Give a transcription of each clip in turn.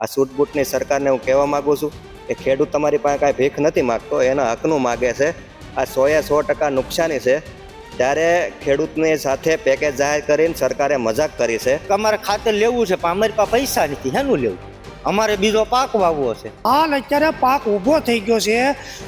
આ છૂટબૂટની સરકારને હું કહેવા માગું છું કે ખેડૂત તમારી પાસે કાંઈ ભીખ નથી માગતો એના હકનું માગે છે. આ સોએ સો ટકા નુકસાની છે. ત્યારે ખેડૂતની સાથે પેકેજ જાહેર કરીને સરકારે મજાક કરી છે. અમારે ખાતર લેવું છે પણ અમારી પાસે પૈસા નથી હેનું લેવું? અમારે બીજો પાક વાવવો છે. હાલ અત્યારે પાક ઊભો થઈ ગયો છે.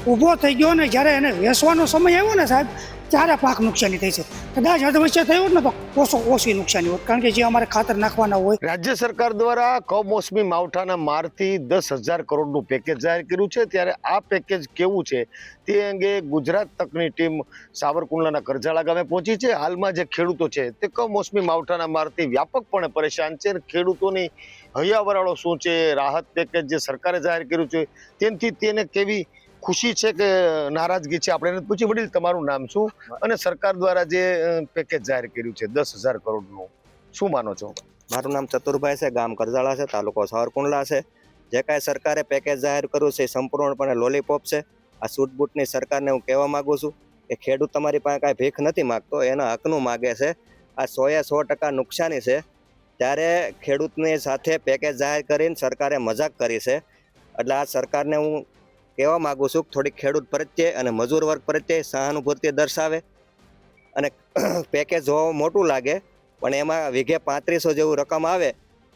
ઊભો થઈ ગયો ને જ્યારે એને વેચવાનો સમય આવ્યો ને સાહેબ ત્યારે પાક નુકસાની થઈ છે. કદાચ અધવચ્ચે થયું હોત ને તો ઓછો ઓછી નુકસાની હોત. કારણ કે જે અમારે ખાતર નાખવાના હોય. રાજ્ય સરકાર દ્વારા કમોસમી માવઠાના મારથી દસ હજાર કરોડનું પેકેજ જાહેર કર્યું છે. ત્યારે આ પેકેજ કેવું છે તે અંગે ગુજરાત તકની ટીમ સાવરકુંડલાના કરજાળા ગામે પહોંચી છે. હાલમાં જે ખેડૂતો છે તે કમોસમી માવઠાના મારથી વ્યાપકપણે પરેશાન છે અને ખેડૂતોની હૈયાવરાળો શું છે? રાહત પેકેજ જે સરકારે જાહેર કર્યું છે, તેનાથી તેને કેવી ખુશી છે કે, નારાજગી છે? આપણે પૂછી વડીલ, તમારું નામ શું? અને સરકાર દ્વારા જે પેકેજ જાહેર કર્યું છે, દસ હજાર કરોડનું, શું માનો છો? મારું નામ ચતુરભાઈ છે, ગામ કરજાળા છે, તાલુકો સાવરકુંડલા છે. જે કાંઈ સરકારે પેકેજ જાહેર કર્યું છે, એ સંપૂર્ણપણે લોલીપોપ છે. આ સૂટબૂટની સરકારને હું કહેવા માગું છું કે, ખેડૂત તમારી પાસે કાંઈ ભીખ નથી માગતો, એના હકનું માગે છે. આ સોએ સો ટકા નુકસાની છે. ત્યારે ખેડૂતની સાથે પેકેજ જાહેર કરીને સરકારે મજાક કરી છે. એટલે આ સરકારને હું કહેવા માગું છું કે થોડીક ખેડૂત પ્રત્યે અને મજૂર વર્ગ પ્રત્યે સહાનુભૂતિ દર્શાવે અને પેકેજ જોવા મોટું લાગે પણ એમાં વીઘે પાંત્રીસો જેવું રકમ આવે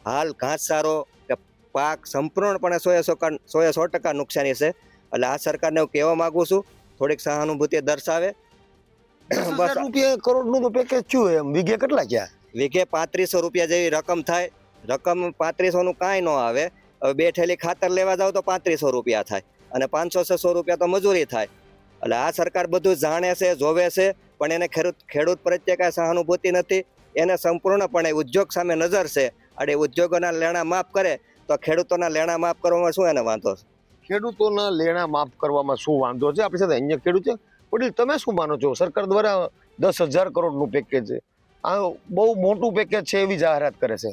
હાલ ઘાસચારો કે પાક સંપૂર્ણપણે સોએ સો સોએ સો ટકા નુકસાની છે. એટલે આ સરકારને હું કહેવા માગું છું થોડીક સહાનુભૂતિ દર્શાવે. બસ રૂપિયા કરોડનું પેકેજ શું એમ? વીઘે કેટલા ગયા વીઘે પાંત્રીસો રૂપિયા જેવી રકમ થાય. રકમ પાંત્રીસોનું કાંઈ ન આવે. હવે બે ઠેલી ખાતર લેવા જાવ તો પાંત્રીસો રૂપિયા થાય. અને પાંચસો છસો રૂપિયા તો મજૂરી થાય. એટલે આ સરકાર બધું જાણે છે જોવે છે પણ એને ખેડૂત ખેડૂત પ્રત્યે કાંઈ સહાનુભૂતિ નથી. એને સંપૂર્ણપણે ઉદ્યોગ સામે નજર છે. અને ઉદ્યોગોના લેણા માફ કરે તો ખેડૂતોના લેણા માફ કરવામાં શું એને વાંધો છે? ખેડૂતોના લેણા માફ કરવામાં શું વાંધો છે? આપણી સાથે અન્ય ખેડૂત છે. વડીલ તમે શું માનો છો? સરકાર દ્વારા દસ હજાર કરોડનું પેકેજ છે. આ બહુ મોટું પેકેજ છે એવી જાહેરાત કરે છે.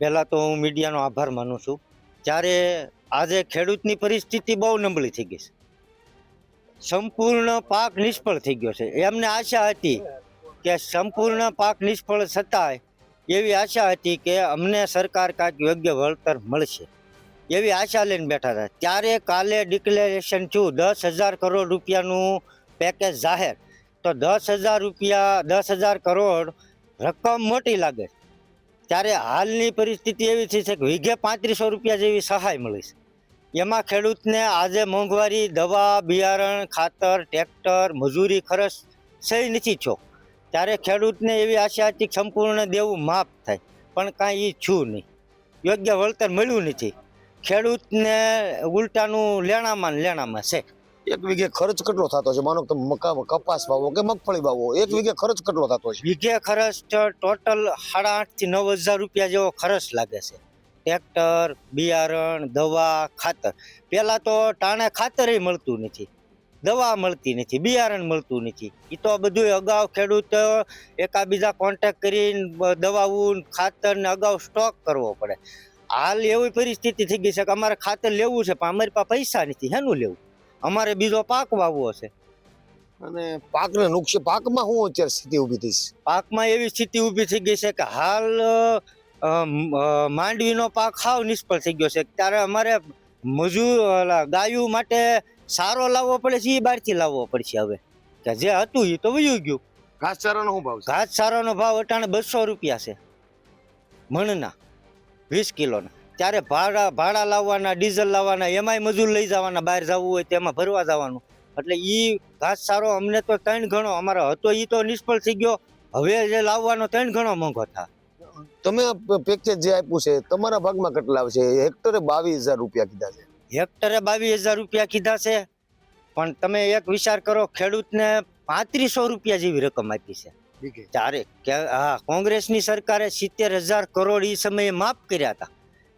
પહેલાં તો હું મીડિયાનો આભાર માનું છું. જ્યારે આજે ખેડૂતની પરિસ્થિતિ બહુ નબળી થઈ ગઈ છે. સંપૂર્ણ પાક નિષ્ફળ થઈ ગયો છે. એમને આશા હતી કે સંપૂર્ણ પાક નિષ્ફળ છતાંય એવી આશા હતી કે અમને સરકાર કાંઈક યોગ્ય વળતર મળશે. એવી આશા લઈને બેઠા હતા. ત્યારે કાલે ડિક્લેરેશન થયું, દસ હજાર કરોડ રૂપિયાનું પેકેજ જાહેર. તો દસ હજાર રૂપિયા, દસ હજાર કરોડ રકમ મોટી લાગે. ત્યારે હાલની પરિસ્થિતિ એવી થઈ છે કે વીઘે પાંત્રીસો રૂપિયા જેવી સહાય મળી છે. એમાં ખેડૂતને આજે મોંઘવારી દવા બિયારણ ખાતર ટ્રેક્ટર મજૂરી ખર્ચ સહી નથી છો ત્યારે ખેડૂતને એવી આશા હતી સંપૂર્ણ દેવું માફ થાય પણ કાંઈ એ છું નહીં. યોગ્ય વળતર મળ્યું નથી. ખેડૂતને ઉલટાનું લેણામાં લેણામાં છે. એક વીઘે ખર્ચ કેટલો થતો છે? માનો કે તમે મકા કપાસ વાવો કે મગફળી વાવો એક વીઘે ખર્ચ કેટલો થતો છે? વીઘે ખર્ચ ટોટલ સાડા આઠથી નવ હજાર રૂપિયા જેવો ખર્ચ લાગે છે. ટ્રેક્ટર બિયારણ દવા ખાતર. પહેલાં તો ટાણે ખાતર મળતું નથી. દવા મળતી નથી બિયારણ મળતું નથી. એ તો બધું અગાઉ ખેડૂત એકાબીજા કોન્ટેક્ટ કરીને દવાવું ખાતર ને અગાઉ સ્ટોક કરવો પડે. હાલ એવી પરિસ્થિતિ થઈ ગઈ છે કે અમારે ખાતર લેવું છે પણ અમારી પાસે પૈસા નથી. હેનું લેવું? અમારે બીજો પાક વાવવો છે. અને પાકને નુકસાન પાકમાં શું અત્યારે સ્થિતિ ઊભી થઈ છે? પાકમાં એવી સ્થિતિ ઊભી થઈ ગઈ છે કે હાલ માંડવીનો પાક હાવ નિષ્ફળ થઈ ગયો છે. ત્યારે અમારે મજૂર ગાયું માટે સારો લાવવો પડે છે એ બહારથી લાવવો પડશે હવે. કે જે હતું એ તો વયું ગયું. ઘાસચારાનો શું ભાવ ઘાસચારાનો ભાવ અટાણે બસો રૂપિયા છે. મણના વીસ કિલોના. ત્યારે ભાડા ભાડા લાવવાના ડીઝલ લાવવાના એમાંય મજૂર લઈ જવાના બહાર જવું હોય તેમાં ભરવા જવાનું. એટલે એ ઘાસ સારો અમને તો ત્રણ ગણો અમારો હતો એ તો નિષ્ફળ થઈ ગયો. હવે જે લાવવાનો ત્રણ ગણો મોંઘો થાય તમે પેકેજ જે આપ્યું છે તમારા ભાગમાં કેટલા આવશે? હેક્ટરે બાવીસ હજાર રૂપિયા કીધા છે. હેક્ટરે બાવીસ હજાર રૂપિયા કીધા છે પણ તમે એક વિચાર કરો ખેડૂતને પાંત્રીસો રૂપિયા જેવી રકમ આપી છે. ત્યારે હા કોંગ્રેસની સરકારે સિત્તેર હજાર કરોડ એ સમયે માફ કર્યા હતા.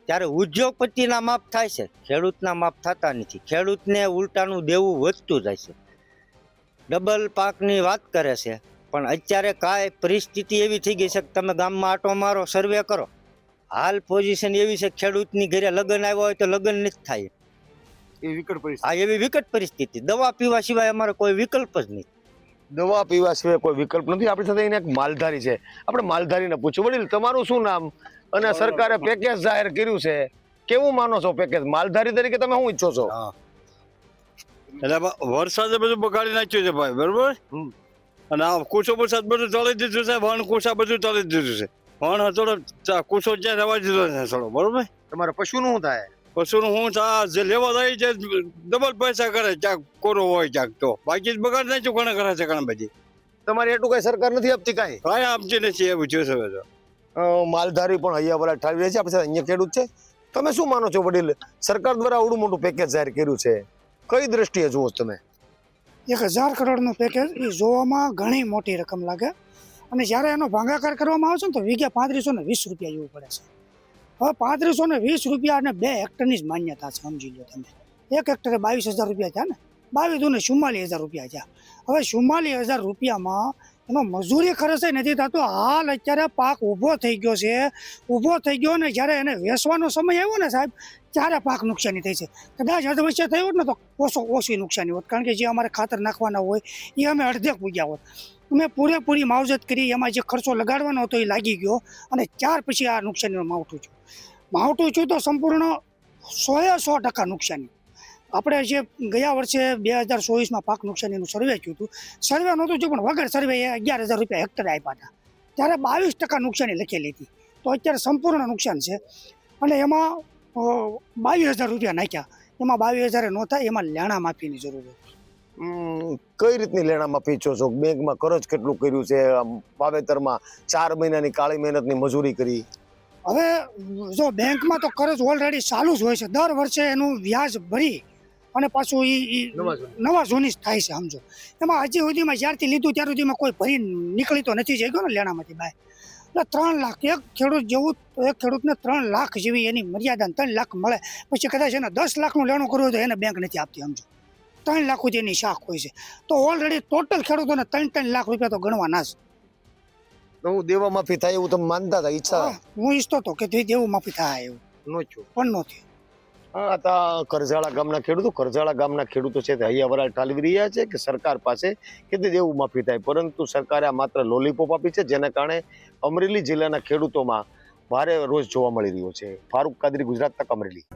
ત્યારે ઉદ્યોગપતિના માફ થાય છે ખેડૂતના માફ થતા નથી. ખેડૂતને ઉલટાનું દેવું વધતું જાય છે. ડબલ પાકની વાત કરે છે પણ અત્યારે કાંઈ પરિસ્થિતિ એવી થઈ ગઈ છે કે તમે ગામમાં આટો મારો સર્વે કરો. હાલ પોઝિશન એવી છે ખેડૂતની ઘરે લગ્ન આવ્યા હોય તો લગ્ન નથી થાય. એ વિકટ પરિસ્થિતિ. આ એવી વિકટ પરિસ્થિતિ. દવા પીવા સિવાય અમારે કોઈ વિકલ્પ જ નહીં. દવા પીવા સિવાય કોઈ વિકલ્પ નથી. આપણી સાથે અહીંયા એક માલધારી છે. આપણે માલધારીને પૂછ્યું વડીલ તમારું શું નામ? અને સરકારે પેકેજ જાહેર કર્યું છે. કેવું માનો છો પેકેજ માલધારી તરીકે તમે શું ઈચ્છો છો? એટલે બ- વરસાદે બધું બગાડી નાખ્યું છે ભાઈ બરોબર. અને આ કુસો વરસાદ બધું તળી દીધું છે વણ કુસા બધું તળી દીધું છે. વણ હતો કુસો જ્યાં રવા દીધો છે થોડો બરોબર? તમારે પશુનું શું થાય? પશુનું હું થાય જે લેવા જાય છે ડબલ પૈસા કરે ક્યાંક કોરો હોય ક્યાંક તો. બાકી જ બગાડ નાખ્યું ઘણા કરે છે ઘણા બધી. તમારે એટલું કઈ સરકાર નથી આપતી કાંઈ? કઈ આપતી નથી એવું છે હવે તો. માલધારી પણ અહીંયા વાળા ઠાવી રહે છે આપણે અહીંયા ખેડૂત છે. તમે શું માનો છો વડીલ? સરકાર દ્વારા આવડું મોટું પેકેજ જાહેર કર્યું છે. કઈ દ્રષ્ટિએ જુઓ તમે? એક હજાર કરોડનું પેકેજ એ જોવામાં ઘણી મોટી રકમ લાગે. અને જ્યારે એનો ભાગાકાર કરવામાં આવે છે ને, તો વીઘે પાંત્રીસો ને વીસ રૂપિયા જેવું પડે છે. હવે પાંત્રીસો ને વીસ રૂપિયા અને બે હેક્ટરની જ માન્યતા છે, સમજી લો તમે. એક હેક્ટરે બાવીસ હજાર રૂપિયા થયા ને, બાવીસ દુને ચુમ્માલીસ હજાર રૂપિયા થયા. હવે ચુમ્માલીસ હજાર રૂપિયામાં એનો મજૂરી ખર્ચ નથી થતો હાલ અત્યારે પાક ઊભો થઈ ગયો છે. ઊભો થઈ ગયો ને જ્યારે એને વેચવાનો સમય આવ્યો ને સાહેબ, ત્યારે પાક નુકસાની થઈ છે. કદાચ અધવચ્ચે થયું હોત ને તો ઓછો ઓછી નુકસાની હોત. કારણ કે જે અમારે ખાતર નાખવાના હોય, એ અમે અડધે પૂગ્યા હોત. અમે પૂરેપૂરી માવજત કરી, એમાં જે ખર્ચો લગાડવાનો હતો એ લાગી ગયો અને ત્યાર પછી આ નુકસાનીમાં માવઠું છું માવઠું છું તો સંપૂર્ણ સોએ સો ટકા નુકસાની. આપણે જે ગયા વર્ષે બે હજાર ચોવીસમાં પાક નુકસાનીનું સર્વે થયું હતું. સર્વે નહોતું થયું પણ વગર સર્વે એ અગિયાર હજાર રૂપિયા હેક્ટરે આપ્યા હતા. ત્યારે બાવીસ ટકા નુકસાની લખેલી હતી. તો અત્યારે સંપૂર્ણ નુકસાન છે. અને એમાં બાવીસ હજાર રૂપિયા નાખ્યા. એમાં બાવીસ હજાર ન થાય એમાં લેણા માફીની જરૂર હતી કઈ રીતની લેણા માફી છો? બેંકમાં કરજ કેટલું કર્યું છે? વાવેતરમાં ચાર મહિનાની કાળી મહેનતની મજૂરી કરી. હવે જો બેંકમાં તો કરજ ઓલરેડી ચાલુ જ હોય છે. દર વર્ષે એનું વ્યાજ ભરી અને પાછું એ નવા જૂની. જ થાય છે સમજો એમાં હજી સુધીમાં જ્યારથી લીધું ત્યાર સુધીમાં કોઈ ભરી નીકળી તો નથી જઈ ગયો ને લેણામાંથી બહાર એટલે ત્રણ લાખ એક ખેડૂત જેવું એક ખેડૂતને ત્રણ લાખ જેવી એની મર્યાદા ત્રણ લાખ મળે. પછી કદાચ એને દસ લાખનું લેણું કરવું હોય તો એને બેંક નથી આપતી સમજો ત્રણ લાખ સુધી એની શાખ હોય છે. તો ઓલરેડી ટોટલ ખેડૂતોને ત્રણ ત્રણ લાખ રૂપિયા તો ગણવાના તો હું દેવા માફી થાય એવું તમે માનતા હતા ઈચ્છા? હું ઈચ્છતો હતો કે દેવું માફી થાય એવું. નો છું પણ નહોતી આ કરજાળા ગામના ખેડૂતો કરજાળા ગામના ખેડૂતો છે તે હૈયા વરાળ ઠાલવી રહ્યા છે કે સરકાર પાસે કે તે દેવું માફી થાય. પરંતુ સરકારે આ માત્ર લોલીપોપ આપી છે, જેના કારણે અમરેલી જિલ્લાના ખેડૂતોમાં ભારે રોષ જોવા મળી રહ્યો છે. ફારૂક કાદરી, ગુજરાત તક અમરેલી.